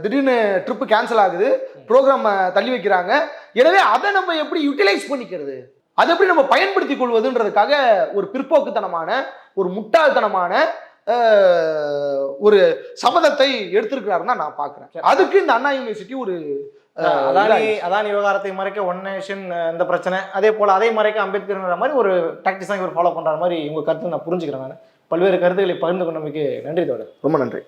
திடீர்னு ட்ரிப்பு கேன்சல் ஆகுது. ப்ரோக்ராம் தள்ளி வைக்கிறாங்க. எனவே அதை நம்ம எப்படி யூட்டிலைஸ் பண்ணிக்கிறது? அதை எப்படி நம்ம பயன்படுத்திக் கொள்வதுன்றதுக்காக ஒரு பிற்போக்குத்தனமான ஒரு முட்டாள்தனமான ஒரு சபதத்தை எடுத்திருக்கிறாருன்னு தான் நான் பார்க்குறேன். அதுக்கு இந்த அண்ணா யூனிவர்சிட்டி ஒரு அதானி. அதானி விவகாரத்தை மறைக்க ஒன் நேஷன் இந்த பிரச்சனை. அதே போல அதை மறைக்க அம்பேத்கர்ங்கிற மாதிரி ஒரு டாக்டிஸ் இவர் ஃபாலோ பண்ற மாதிரி உங்க கருத்து நான் புரிஞ்சுக்கிறேன் நான். பல்வேறு கருத்துக்களை பகிர்ந்து கொண்டமைக்கு நன்றி தோழர். ரொம்ப நன்றி.